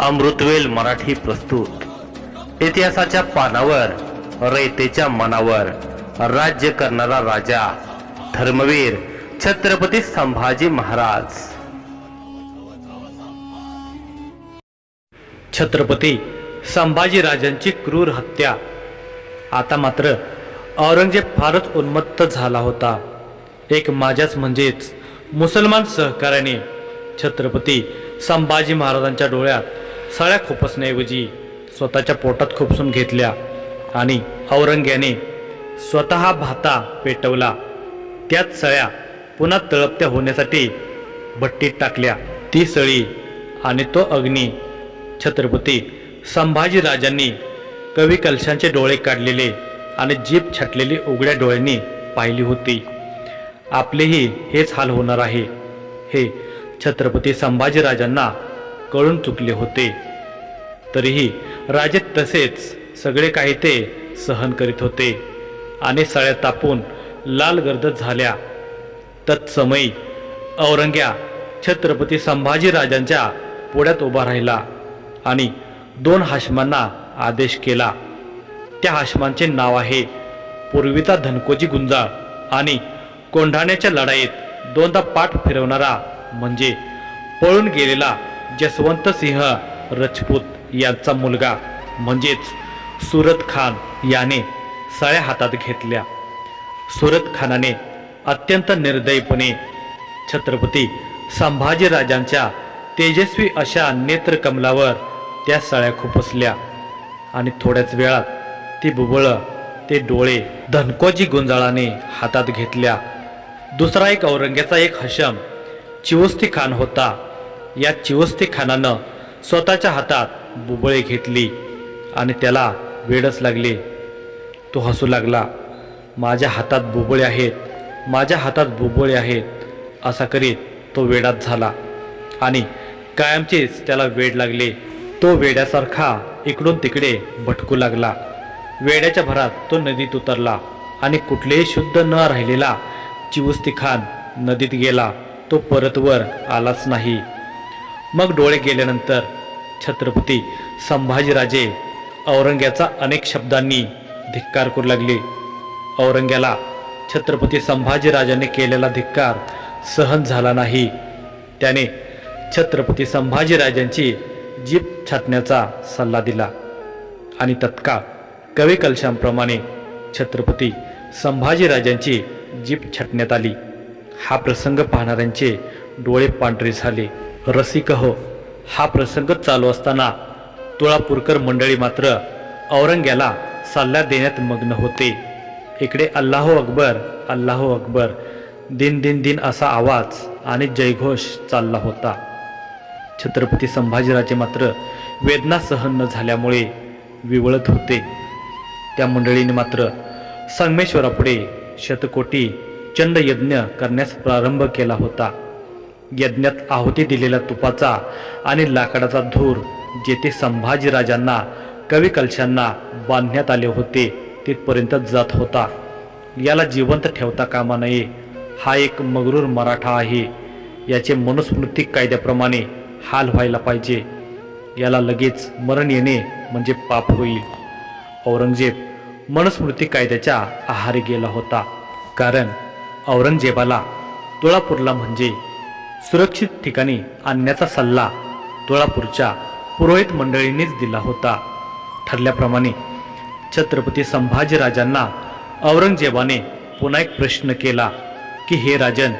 अमृतवेल मराठी प्रस्तुत. इतिहासाच्या पानावर रयतेच्या मनावर राज्य करणारा राजा धर्मवीर छत्रपती संभाजी महाराज. छत्रपती संभाजी राजांची क्रूर हत्या. आता मात्र औरंगजेब फारच उन्मत्त झाला होता. एक माझ्याच म्हणजेच मुसलमान सहकार्याने छत्रपती संभाजी महाराजांच्या डोळ्यात सळ्या खुपसण्याऐवजी स्वतःच्या पोटात खुपसून घेतल्या आणि औरंग्याने स्वतः भाता पेटवला. त्याच सळ्या पुन्हा तळपत्या होण्यासाठी भट्टीत टाकल्या. ती सळी आणि तो अग्नी छत्रपती संभाजीराजांनी कवी कलशांचे डोळे काढलेले आणि जीभ छाटलेली उघड्या डोळ्यांनी पाहिली होती. आपलेही हेच हाल होणार आहे हे छत्रपती संभाजीराजांना कळून चुकले होते. तरीही राजे तसेच सगळे काही ते सहन करीत होते. आणि सळ्या तापून लालगर्द झाल्या. तत्समयी औरंग्या छत्रपती संभाजीराजांच्या पुढ्यात उभा राहिला आणि दोन हाशमांना आदेश केला. त्या हाशमांचे नाव आहे पूर्वीचा धनकोजी गुंजाळ आणि कोंढाण्याच्या लढाईत दोनदा पाठ फिरवणारा म्हणजे पळून गेलेला जसवंत सिंह रजपूत यांचा मुलगा म्हणजेच सुरत खान याने सळ्या हातात घेतल्या. सुरत खानाने अत्यंत निर्दयीपणे छत्रपती संभाजीराजांच्या तेजस्वी अशा नेत्रकमलावर त्या सळ्या खुपसल्या आणि थोड्याच वेळात ती बुबळं ते डोळे धनकोजी गुंजाळाने हातात घेतल्या. दुसरा एक औरंग्याचा एक हशम चिवस्ती खान होता. या चिवस्ती खानानं स्वतःच्या हातात बुबळे घेतली आणि त्याला वेडच लागले. तो हसू लागला माझ्या हातात बुबळे आहेत माझ्या हातात बुबळे आहेत असा करीत तो वेडात झाला आणि कायमचेच त्याला वेड लागले. तो वेड्यासारखा इकडून तिकडे भटकू लागला. वेड्याच्या भरात तो नदीत उतरला आणि कुठलेही शुद्ध न राहिलेला चिवस्ती खान नदीत गेला. तो परत वर आलाच नाही. मग डोळे गेल्यानंतर छत्रपती संभाजीराजे औरंग्याचा अनेक शब्दांनी धिक्कार करू लागले. औरंग्याला छत्रपती संभाजीराजाने केलेला धिक्कार सहन झाला नाही. त्याने छत्रपती संभाजीराजांची जीप छाटण्याचा सल्ला दिला आणि तत्काळ कवी कलशांप्रमाणे छत्रपती संभाजीराजांची जीप छाटण्यात आली. हा प्रसंग पाहणाऱ्यांचे डोळे पांढरे झाले. रसिक हो. हा प्रसंग चालू असताना तुळापूरकर मंडळी मात्र औरंग्याला सल्ला देण्यात मग्न होते. इकडे अल्लाहो अकबर अल्लाहो अकबर दिन दिन दिन असा आवाज आणि जयघोष चालला होता. छत्रपती संभाजीराजे मात्र वेदना सहन न झाल्यामुळे विवळत होते. त्या मंडळीने मात्र संगमेश्वरापुढे शतकोटी चंड यज्ञ करण्यास प्रारंभ केला होता. यज्ञात आहुती दिलेला तुपाचा आणि लाकडाचा धूर जेथे संभाजीराजांना कवी कलशांना बांधण्यात आले होते तिथपर्यंत जात होता. याला जिवंत ठेवता कामा नये हा एक मगरूर मराठा आहे. याचे मनुस्मृतिक कायद्याप्रमाणे हाल व्हायला पाहिजे. याला लगेच मरण येणे म्हणजे पाप होईल. औरंगजेब मनुस्मृती कायद्याच्या आहारी गेला होता. कारण औरंगजेबाला तुळापूरला म्हणजे सुरक्षित ठिकाणी आणण्याचा सल्ला तुळापूरच्या पुरोहित मंडळींनीच दिला होता. ठरल्याप्रमाणे छत्रपती संभाजीराजांना औरंगजेबाने पुन्हा एक प्रश्न केला कि हे राजन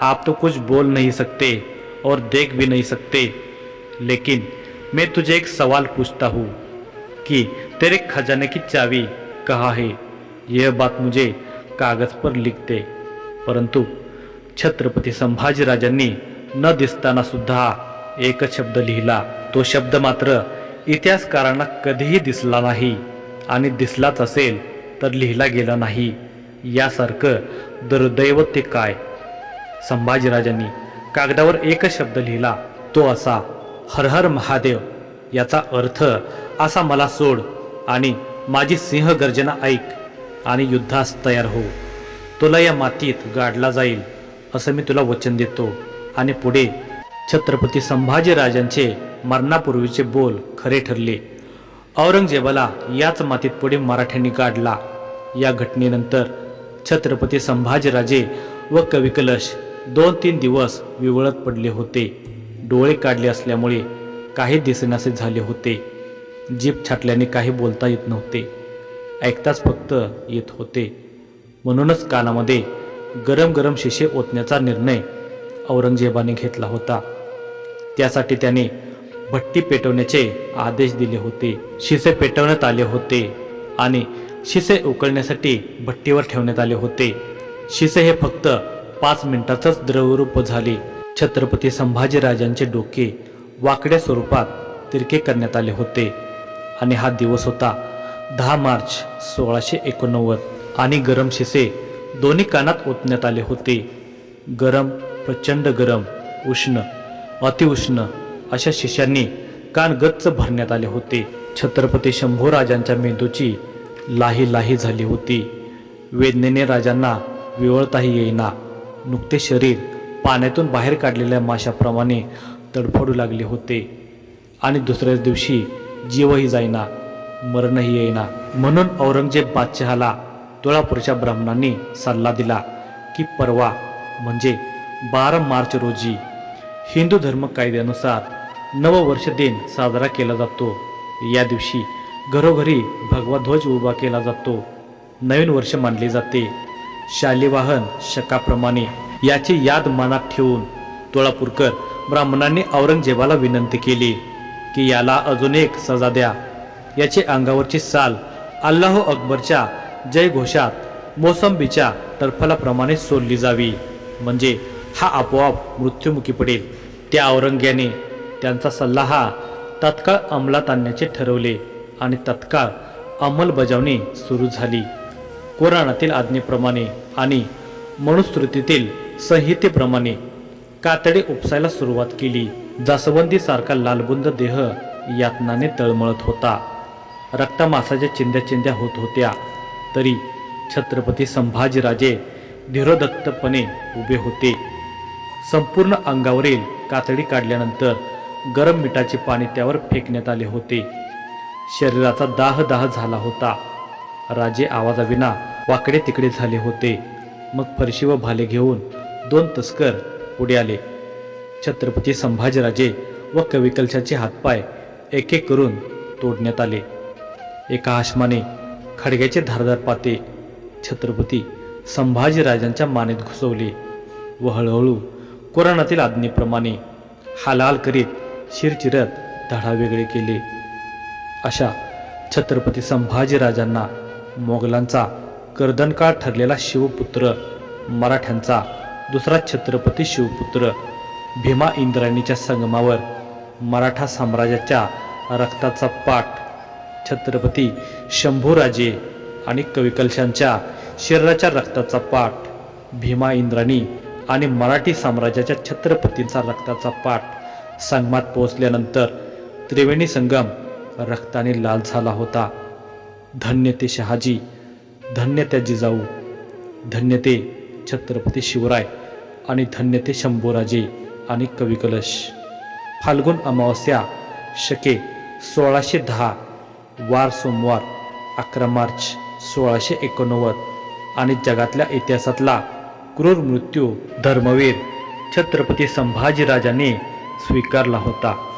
आप तो कुछ बोल नहीं सकते और देख भी नहीं सकते. लेकिन मैं तुझे एक सवाल पूछता हूँ कि तेरे खजाने की चाबी कहाँ है? यह बात मुझे कागज पर लिख दे. परंतु छत्रपती संभाजीराजांनी न दिसताना सुद्धा एकच शब्द लिहिला. तो शब्द मात्र इतिहासकारांना कधीही दिसला नाही आणि दिसलाच असेल तर लिहिला गेला नाही. यासारखं दुर्दैव ते काय? संभाजीराजांनी कागदावर एकच शब्द लिहिला. तो असा हर हर महादेव याचा अर्थ असा मला सोड आणि माझी सिंह गर्जना ऐक आणि युद्धास तयार हो. तुला या मातीत गाडला जाईल असं मी तुला वचन देतो. आणि पुढे छत्रपती संभाजीराजांचे मरणापूर्वीचे बोल खरे ठरले. औरंगजेबाला याच मातीत पुढे मराठ्यांनी काढला या घटनेनंतर छत्रपती संभाजीराजे व कविकलश दोन तीन दिवस विवळत पडले होते. डोळे काढले असल्यामुळे काही दिसेनासे झाले होते. जीभ छाटल्याने काही बोलता येत नव्हते. ऐकताच फक्त येत होते. म्हणूनच कानामध्ये गरम गरम शिशे ओतण्याचा निर्णय औरंगजेबाने घेतला होता. त्यासाठी त्याने भट्टी पेटवण्याचे आदेश दिले होते. शिसे पेटवण्यात आले होते आणि शिसे उकळण्यासाठी भट्टीवर ठेवण्यात आले होते. शिसे हे फक्त पाच मिनिटातच द्रवरूप झाले. छत्रपती संभाजीराजांचे डोके वाकड्या स्वरूपात तिरके करण्यात आले होते आणि हा दिवस होता दहा मार्च सोळाशे एकोणनव्वद. आणि गरम शिसे दोन्ही कानात ओतण्यात आले होते. गरम प्रचंड गरम उष्ण अतिउष्ण अशा शिष्यांनी कान गच्च भरण्यात आले होते. छत्रपती शंभूराजांच्या मेंदूची लाही लाही झाली होती. वेदनेने राजांना विवळताही येईना. नुकते शरीर पाण्यातून बाहेर काढलेल्या माशाप्रमाणे तडफडू लागले होते. आणि दुसऱ्याच दिवशी जीवही जाईना मरणही येईना. म्हणून औरंगजेब बादशहाला तुळापूरच्या ब्राह्मणांनी सल्ला दिला की परवा म्हणजे बारा मार्च रोजी हिंदू धर्म कायद्यानुसार नववर्ष दिन साजरा केला जातो. या दिवशी घरोघरी भगवा ध्वज उभा केला जातो. नवीन वर्ष मानले जाते. शालिवाहन शकाप्रमाणे याची याद मनात ठेवून तुळापूरकर ब्राह्मणांनी औरंगजेबाला विनंती केली की याला अजून एक सजा द्या. याचे अंगावरची साल अल्लाहो अकबरच्या जयघोषात मोसंबीच्या टरफलाप्रमाणे सोडली जावी. म्हणजे हा आपोआप मृत्युमुखी पडेल. त्या औरंग्याने त्यांचा सल्ला हा तत्काळ अंमलात आणण्याचे ठरवले आणि तत्काळ अंमलबजावणी सुरू झाली. कोराणातील आज्ञेप्रमाणे आणि मनुस्मृतीतील संहितेप्रमाणे कातडे उपसायला सुरुवात केली. जासवंदीसारखा लालबुंद देह यातनाने तळमळत होता. रक्तमासाच्या चिंध्या चिंध्या होत होत्या. तरी छत्रपती संभाजीराजे धीरोदत्तपणे उभे होते. संपूर्ण अंगावरील कातडी काढल्यानंतर गरम मिठाचे पाणी त्यावर फेकण्यात आले होते. शरीराचा दाह दाह झाला होता. राजे आवाजाविना वाकडे तिकडे झाले होते. मग फरशी व भाले घेऊन दोन तस्कर पुढे आले. छत्रपती संभाजीराजे व कविकलशाचे हातपाय एक एक करून तोडण्यात आले. एका आश्माने खडग्याचे धारदार पाते छत्रपती संभाजीराजांच्या मानेत घुसवले व हळूहळू कोराणातील आज्ञेप्रमाणे हालाल करीत शिरचिरत धडा वेगळे केले. अशा छत्रपती संभाजीराजांना मोगलांचा कर्दनकाळ ठरलेला शिवपुत्र मराठ्यांचा दुसरा छत्रपती शिवपुत्र भीमा इंद्राणीच्या संगमावर मराठा साम्राज्याच्या रक्ताचा पाठ छत्रपती शंभूराजे आणि कविकलशांच्या शरीराच्या रक्ताचा पाठ भीमा इंद्राणी आणि मराठी साम्राज्याच्या छत्रपतींचा रक्ताचा पाठ संगमात पोहोचल्यानंतर त्रिवेणी संगम रक्ताने लाल झाला होता. धन्य ते शहाजी धन्य त्या जिजाऊ धन्य ते छत्रपती शिवराय आणि धन्य ते शंभूराजे आणि कविकलश. फाल्गुन अमावस्या शके सोळाशे दहा वार सोमवार अकरा मार्च सोळाशे एकोणनव्वद. आणि जगातल्या इतिहासातला क्रूर मृत्यू धर्मवीर छत्रपती संभाजीराजांनी स्वीकारला होता.